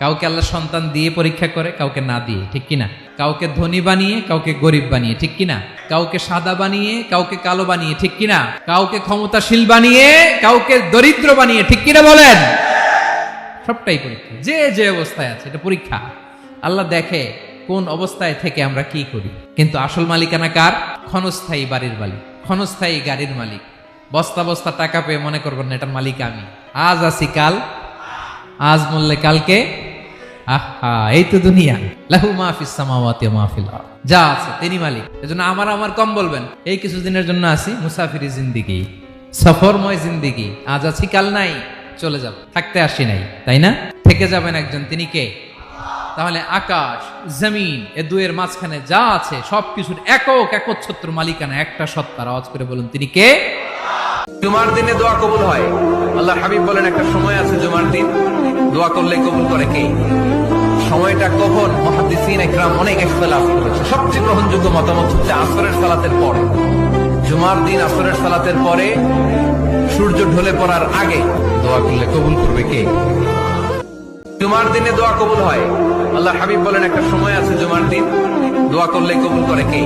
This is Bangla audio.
কাউকে আল্লাহ সন্তান দিয়ে পরীক্ষা করে, কাউকে না দিয়ে, ঠিক কিনা? কাউকে ধনী বানিয়ে, কাউকে গরিব বানিয়ে, ঠিক কিনা? কাউকে সাদা বানিয়ে, কাউকে কালো বানিয়ে, ঠিক কিনা? কাউকে ক্ষমতাশীল বানিয়ে, কাউকে দরিদ্র বানিয়ে, ঠিক কিনা বলেন? সবটাই পরীক্ষা। যে যে অবস্থায় আছে, এটা পরীক্ষা। আল্লাহ দেখে কোন অবস্থায় থেকে আমরা কি করি। কিন্তু আসল মালিকানা কার? ক্ষণস্থায়ী বাড়ির মালিক, ক্ষণস্থায়ী গাড়ির মালিক। বস্তা বস্তা টাকা পেয়ে মনে করবেন না, এটার মালিক আমি। আজ আছি কাল, আজ মরলে কালকে আহা, এই তো দুনিয়া। লাহু মাহফিস সামাওয়াতি ওয়া মাহফিল যা আছে, তিনি মালিক। এজন্য আমার আমার কম বলবেন। এই কিছুদিনের জন্য মুসাফিরি জিন্দিগি। সফরময় জিন্দিগি। আজ আছি, কাল নাই। চলে যাব। থাকতে আসি নাই, তাই না? থেকে যাবেন একজন, তিনি কে? তাহলে আকাশ, জমিন, এ দুয়ের মাঝখানে যা আছে, সবকিছুর একক একচ্ছত্র মালিকানা, একটা সত্তার। আওয়াজ করে বলুন, তিনি কে? জুমার দিনে দোয়া কবুল হয়। আল্লাহ হাবিব বলেন, একটা সময় আছে জুমার দিন। দোয়া করলে কবুল করে কে? সময়টা কখন? মহাদিসিন একরাম অনেক ইখতিলাফ করেছে। সবচেয়ে গ্রহণযোগ্য মতামত হচ্ছে আসরের সালাতের পরে। জুমার দিন আসরের সালাতের পরে সূর্য ঢলে পড়ার আগে দোয়া করলে কবুল করবে কে? জুমার দিনে দোয়া কবুল হয়। আল্লাহ হাবিব বলেন, একটা সময় আছে জুমার দিন। দোয়া করলে কবুল করে কে?